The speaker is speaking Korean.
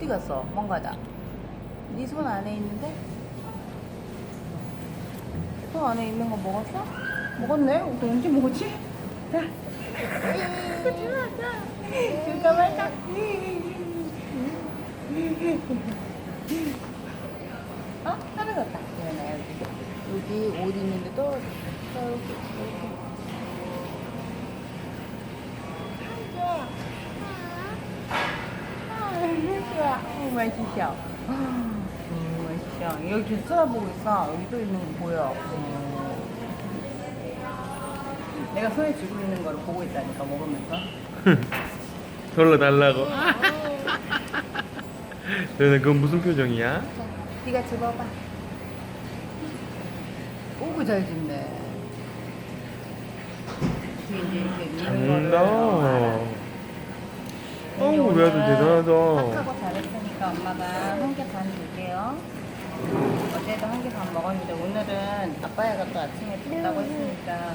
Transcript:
어디 갔어? 뭔가다. 네 손 안에 있는데? 손 안에 있는 거 먹었어? 먹었네? 너 언제 먹었지? 자. 줄까 말까? 어? 떨어졌다. 그러네, 여기. 여기 옷 있는데 떨어졌어. 떨어졌어. 좋아. 어, 맛있어. 음, 맛있어. 여기 계속 쳐다보고 있어. 여기 또 있는 거 보여. 음. 내가 손에 쥐고 있는 거를 보고 있다니까, 먹으면서. 돌려 달라고. 너는 그건 무슨 표정이야? 자, 네가 집어봐. 오구 잘 집네. 어떻게 이제 이렇게 있는 잘한다. 거를 어우, 아들 대단하다. 팍 하고 잘했으니까 엄마가 한 개 반 줄게요. 어제도 한 개 반 먹었는데 오늘은 아빠야가 또 아침에 줬다고 했으니까